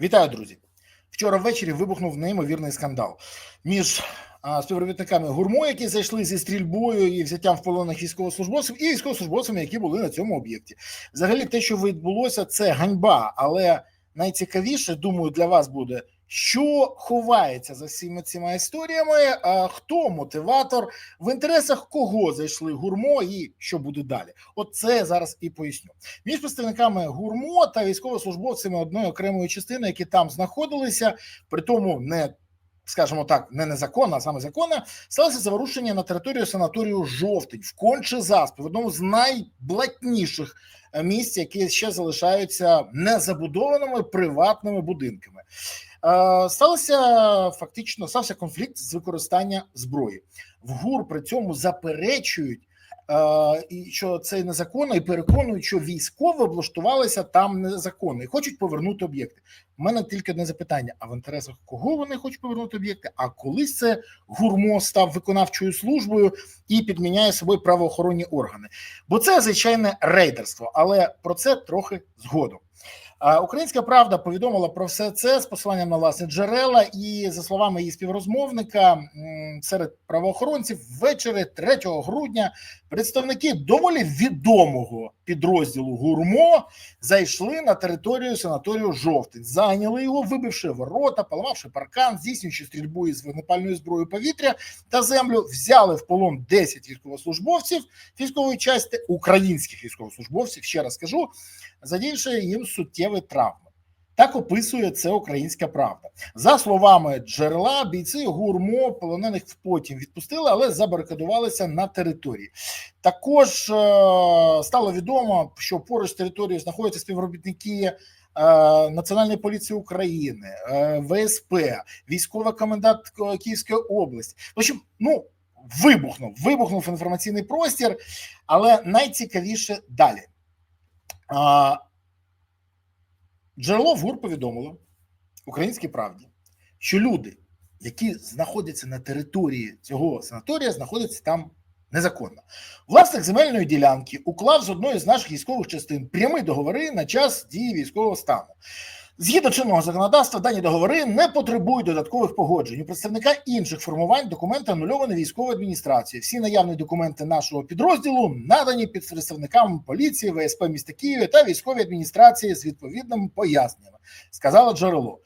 Вітаю, друзі! Вчора ввечері вибухнув неймовірний скандал між а, співробітниками гурмо, які зайшли зі стрільбою і взяттям в полонах військовослужбовців, і військовослужбовцями, які були на цьому об'єкті. Взагалі, те, що відбулося, це ганьба. Але найцікавіше, думаю, для вас буде. Що ховається за всіма цими історіями? А хто мотиватор, в інтересах кого зайшли гурмо, і що буде далі? От це я зараз і поясню. Між представниками гурмо та військовослужбовцями одної окремої частини, які там знаходилися, при тому не скажімо так, не незаконна, а саме законна, сталося заворушення на територію санаторію Жовтень в конче заспі, в одному з найблатніших е, місць, які ще залишаються незабудованими приватними будинками. Сталося фактично стався конфлікт з використання зброї. В ГУР при цьому заперечують, і що це незаконно, і переконують, що військові облаштувалися там незаконно і хочуть повернути об'єкти. У мене тільки одне запитання: а в інтересах кого вони хочуть повернути об'єкти? А колись це гурмо став виконавчою службою і підміняє собою правоохоронні органи? Бо це звичайне рейдерство, але про це трохи згодом. Українська правда повідомила про все це з посиланням на власне джерела, і за словами її співрозмовника, серед правоохоронців ввечері 3 грудня представники доволі відомого підрозділу гурмо зайшли на територію санаторію Жовтень, зайняли його, вибивши ворота, поламавши паркан, здійснюючи стрільбу із вогнепальною зброєю повітря та землю, взяли в полон 10 військовослужбовців військової частини українських військовослужбовців. Ще раз скажу, задівши їм суттєві травми. Так описує це українська правда. За словами джерела, бійці гурмо полонених потім відпустили, але забарикадувалися на території. Також е, стало відомо, що поруч з територією знаходяться співробітники е, Національної поліції України, е, ВСП, військова комендант Київської області. В общем, ну вибухнув, вибухнув інформаційний простір, але найцікавіше далі. Джерело в ГУР повідомило українській правді, що люди, які знаходяться на території цього санаторія, знаходяться там незаконно. Власник земельної ділянки уклав з одної з наших військових частин прямі договори на час дії військового стану. Згідно чинного законодавства, дані договори не потребують додаткових погоджень. У представника інших формувань документи анульовані військовою адміністрацією. Всі наявні документи нашого підрозділу надані під представникам поліції, ВСП міста Києва та військової адміністрації з відповідними поясненнями, сказала джерело.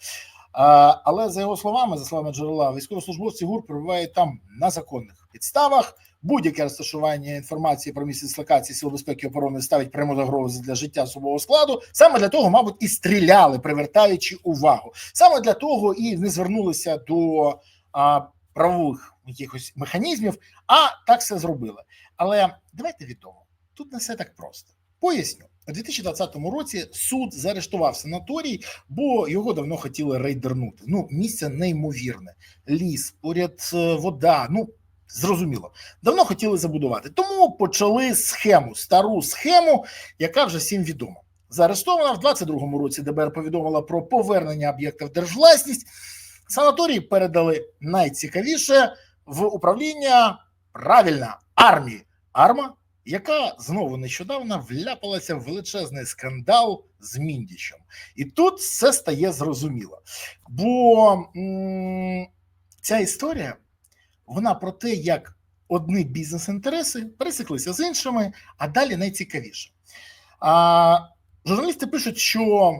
Але за його словами, за словами джерела, військовослужбовці ГУР перебувають там на законних підставах. Будь-яке розташування інформації про місце дислокації сил безпеки і оборони ставить пряму загрозу для життя особового складу. Саме для того, мабуть, і стріляли, привертаючи увагу. Саме для того і не звернулися до а, правових якихось механізмів, а так все зробили. Але давайте відомо, тут не все так просто. Поясню. У 2020 році суд заарештував санаторій, бо його давно хотіли рейдернути. Ну, місце неймовірне, ліс, поряд е, вода. Ну зрозуміло, давно хотіли забудувати. Тому почали схему, стару схему, яка вже всім відома. Заарештована в 22-му році. ДБР повідомила про повернення об'єкта в держвласність. Санаторій передали найцікавіше в управління правильно армії. Арма яка знову нещодавно вляпалася в величезний скандал з Міндічем. І тут все стає зрозуміло. Бо м- ця історія вона про те, як одні бізнес-інтереси пересеклися з іншими, а далі найцікавіше. А, Журналісти пишуть, що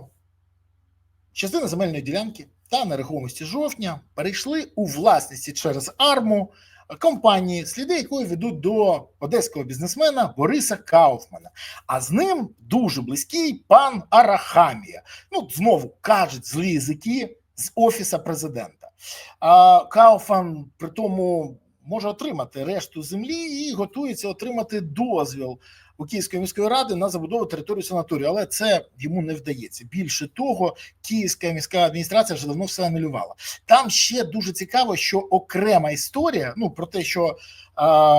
частина земельної ділянки та нерухомості жовтня перейшли у власності через арму компанії, сліди якої ведуть до одеського бізнесмена Бориса Кауфмана. А з ним дуже близький пан Арахамія. Ну, знову кажуть злі язики з офіса президента. А Кауфман при тому може отримати решту землі і готується отримати дозвіл у Київської міської ради на забудову території санаторію, але це йому не вдається. Більше того, Київська міська адміністрація вже давно все анулювала. Там ще дуже цікаво, що окрема історія. Ну про те, що е,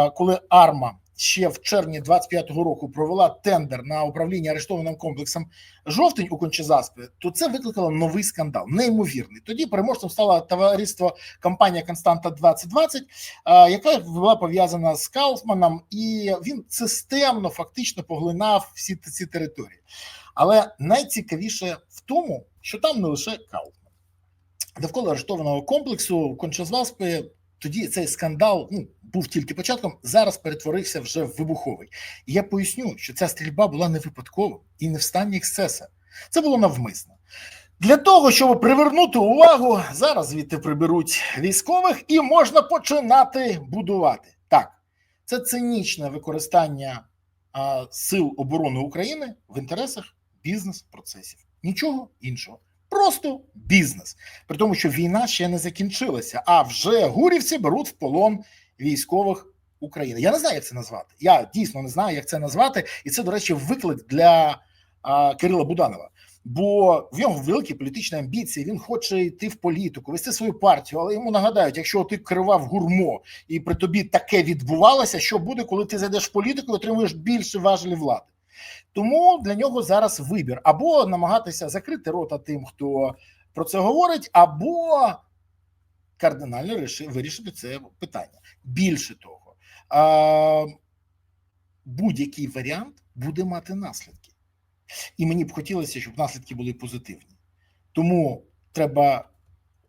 коли Арма ще в червні 25-го року провела тендер на управління арештованим комплексом жовтень у Кончезаспі, то це викликало новий скандал, неймовірний. Тоді переможцем стало товариство компанія Константа 2020 яка була пов'язана з Кауфманом, і він системно фактично поглинав всі ці території. Але найцікавіше в тому, що там не лише Кауфман. Довкола арештованого комплексу Кончазваспи тоді цей скандал ну, був тільки початком, зараз перетворився вже в вибуховий. І я поясню, що ця стрільба була не випадкова і не в стані ексцеса. Це було навмисно. Для того, щоб привернути увагу, зараз звідти приберуть військових і можна починати будувати. Так, це цинічне використання а, сил оборони України в інтересах бізнес-процесів. Нічого іншого. Просто бізнес. При тому, що війна ще не закінчилася, а вже гурівці беруть в полон військових України. Я не знаю, як це назвати. Я дійсно не знаю, як це назвати, і це, до речі, виклик для а, Кирила Буданова. Бо в нього великі політичні амбіції. Він хоче йти в політику, вести свою партію. Але йому нагадають, якщо ти керував гурмо і при тобі таке відбувалося, що буде, коли ти зайдеш в політику і отримуєш більше важелі влади. Тому для нього зараз вибір або намагатися закрити рота тим, хто про це говорить, або кардинально вирішити це питання. Більше того, будь-який варіант буде мати наслідки. І мені б хотілося, щоб наслідки були позитивні. Тому треба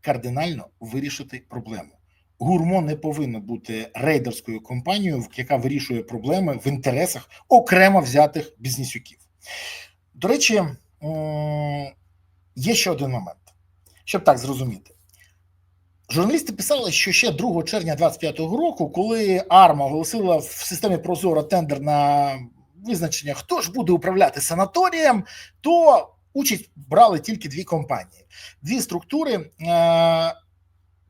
кардинально вирішити проблему. Гурмо не повинно бути рейдерською компанією, яка вирішує проблеми в інтересах окремо взятих бізнесюків. До речі, є ще один момент, щоб так зрозуміти. Журналісти писали, що ще 2 червня 2025 року, коли АРМА оголосила в системі Прозоро тендер на визначення, хто ж буде управляти санаторієм, то участь брали тільки дві компанії, дві структури.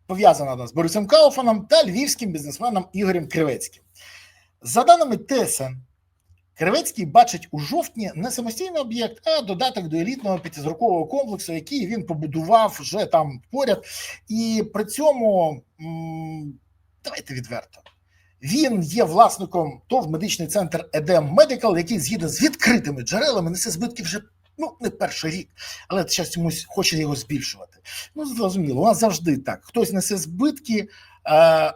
Пов'язана з Борисом Кауфаном та львівським бізнесменом Ігорем Кривецьким. За даними ТСН, Кривецький бачить у жовтні не самостійний об'єкт, а додаток до елітного п'ятизрокового комплексу, який він побудував вже там поряд. І при цьому давайте відверто. Він є власником ТОВ медичний центр Едем Медикал, який згідно з відкритими джерелами несе збитки вже ну не перший рік, але зараз чомусь хоче його збільшувати. Ну зрозуміло, у нас завжди так: хтось несе збитки,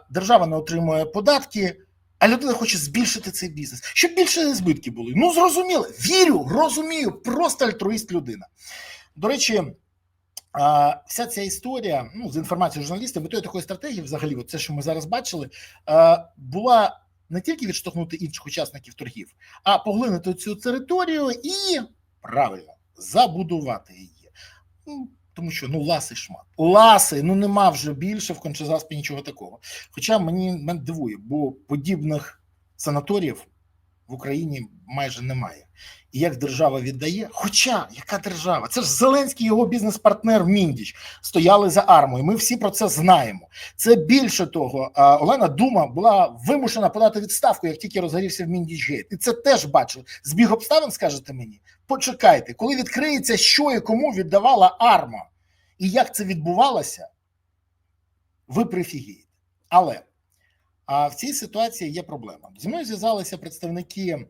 держава не отримує податки. А людина хоче збільшити цей бізнес, щоб більше збитки були. Ну зрозуміло, вірю, розумію, просто альтруїст людина. До речі, вся ця історія ну, з інформацією журналістів, метою такої стратегії, взагалі, це, що ми зараз бачили, була не тільки відштовхнути інших учасників торгів, а поглинути цю територію і правильно забудувати її. Тому що ну ласий шмат. Ласий, ну нема вже більше в Кончезаспі нічого такого. Хоча мені дивує, бо подібних санаторіїв в Україні майже немає. І як держава віддає, хоча яка держава? Це ж Зеленський його бізнес-партнер Міндіч стояли за армою. Ми всі про це знаємо. Це більше того, Олена Дума була вимушена подати відставку, як тільки розгорівся в Міндіч Гейт. І це теж бачили. Збіг обставин, скажете мені. Почекайте, коли відкриється, що і кому віддавала арма, і як це відбувалося, ви прифігієте. Але а в цій ситуації є проблема. Зі мною зв'язалися представники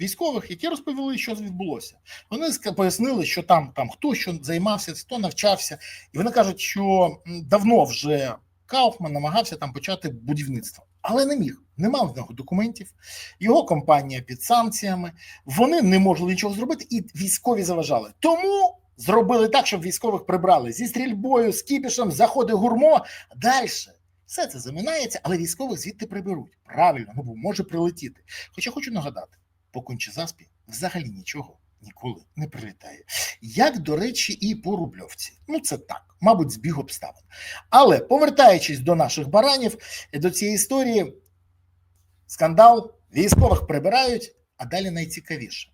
військових, які розповіли, що відбулося. Вони пояснили, що там там хто що займався, хто навчався, і вони кажуть, що давно вже Кауфман намагався там почати будівництво, але не міг. Не мав в нього документів, його компанія під санкціями. Вони не можуть нічого зробити, і військові заважали. Тому зробили так, щоб військових прибрали зі стрільбою, з кіпішем, заходи гурмо. Далі все це заминається, але військових звідти приберуть. Правильно, ну бо може прилетіти. Хоча хочу нагадати, по кончезаспі взагалі нічого ніколи не прилітає. Як, до речі, і по Рубльовці. Ну, це так, мабуть, збіг обставин. Але повертаючись до наших баранів, до цієї історії, скандал, військових прибирають, а далі найцікавіше.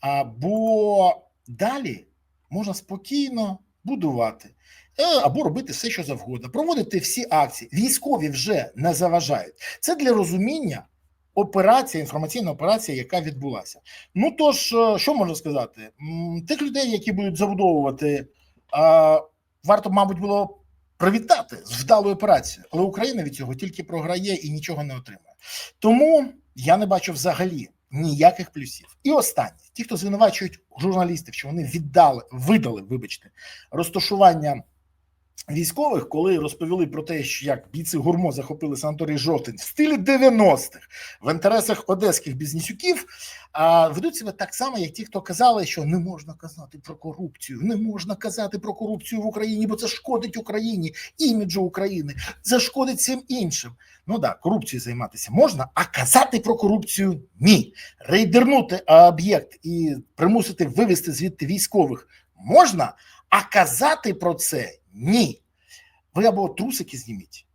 А, Бо далі можна спокійно будувати. Е, або робити все, що завгодно, проводити всі акції. Військові вже не заважають. Це для розуміння операція, інформаційна операція, яка відбулася. Ну тож, е, що можна сказати? Тих людей, які будуть забудовувати, варто, мабуть, було привітати з вдалою операцією, але Україна від цього тільки програє і нічого не отримає. Тому я не бачу взагалі ніяких плюсів. І останнє, ті, хто звинувачують журналістів, що вони віддали, видали, вибачте, розташування військових, коли розповіли про те, що як бійці гурмо захопили санаторій жовтень в стилі 90-х в інтересах одеських бізнесюків, а ведуть себе так само, як ті, хто казали, що не можна казати про корупцію, не можна казати про корупцію в Україні, бо це шкодить Україні, іміджу України, це шкодить всім іншим. Ну да, корупцією займатися можна, а казати про корупцію ні. Рейдернути об'єкт і примусити вивести звідти військових можна, а казати про це ні. Ви або трусики зніміть,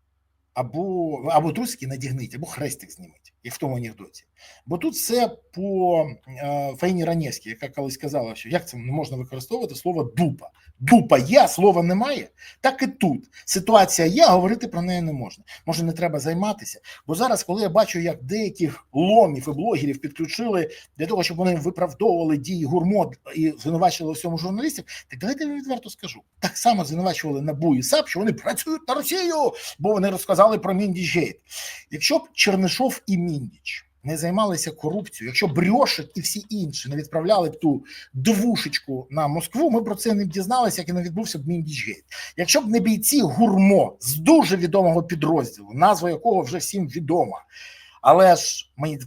або або трусики надягніть, або хрестик зніміть, як в тому анекдоті. Бо тут все по е, Фаїні Ранєвській, яка колись сказала, що як це не можна використовувати слово дупа. Дупа є, слова немає. Так і тут ситуація є, говорити про неї не можна. Може, не треба займатися. Бо зараз, коли я бачу, як деяких ломів і блогерів підключили для того, щоб вони виправдовували дії гурмо і звинувачували всьому журналістів, так давайте я відверто скажу. Так само звинувачували НАБУ і САП, що вони працюють на Росію, бо вони розказали про Міндіч-гейт. Якщо б Чернишов і Міндіч не займалися корупцією, якщо Брьошик і всі інші не відправляли б ту двушечку на Москву, ми про це не б дізналися, як і не відбувся б Міндічгейт. Якщо б не бійці гурмо з дуже відомого підрозділу, назва якого вже всім відома. Але ж мені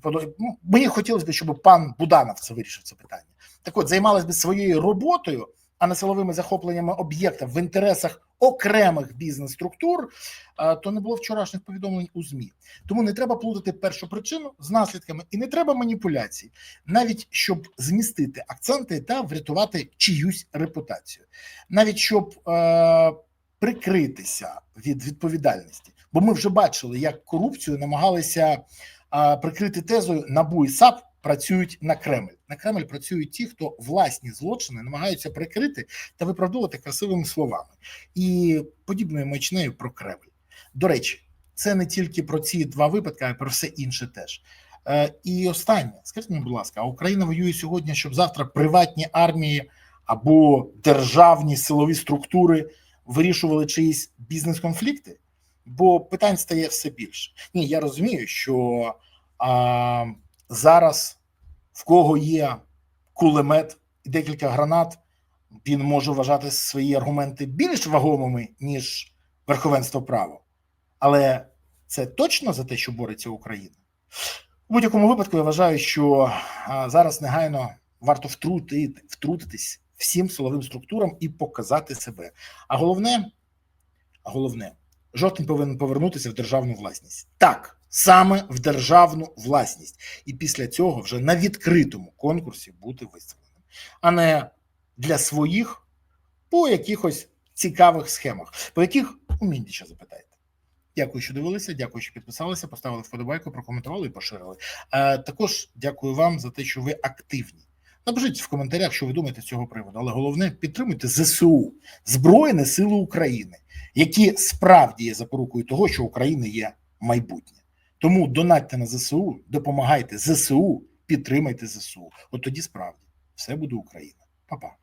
мені хотілося б, щоб пан Буданов це вирішив це питання. Так от займалися б своєю роботою, а не силовими захопленнями об'єкта в інтересах окремих бізнес-структур, то не було вчорашніх повідомлень у змі. Тому не треба плутати першу причину з наслідками, і не треба маніпуляцій, навіть щоб змістити акценти та врятувати чиюсь репутацію, навіть щоб е- прикритися від відповідальності. Бо ми вже бачили, як корупцію намагалися е- прикрити тезою НАБУ і САП працюють на Кремль. На Кремль працюють ті, хто власні злочини намагаються прикрити та виправдовувати красивими словами і подібною мочнею про Кремль. До речі, це не тільки про ці два випадки, а й про все інше теж. Е, І останнє, скажіть мені, будь ласка, а Україна воює сьогодні, щоб завтра приватні армії або державні силові структури вирішували чиїсь бізнес-конфлікти? Бо питань стає все більше. Ні, я розумію, що а, зараз в кого є кулемет і декілька гранат, він може вважати свої аргументи більш вагомими, ніж верховенство права. Але це точно за те, що бореться Україна. У будь-якому випадку я вважаю, що зараз негайно варто втрутити, втрутитись всім силовим структурам і показати себе. А головне, а головне, жовтень повинен повернутися в державну власність. Так, саме в державну власність, і після цього вже на відкритому конкурсі бути виставленим, а не для своїх по якихось цікавих схемах, по яких у Міндіча запитайте. Дякую, що дивилися. Дякую, що підписалися, поставили вподобайку, прокоментували і поширили. А також дякую вам за те, що ви активні. Напишіть в коментарях, що ви думаєте з цього приводу, але головне підтримуйте ЗСУ Збройні Сили України, які справді є запорукою того, що Україна є майбутнє. Тому донатьте на ЗСУ, допомагайте ЗСУ, підтримайте ЗСУ. От тоді справді все буде Україна. Па-па.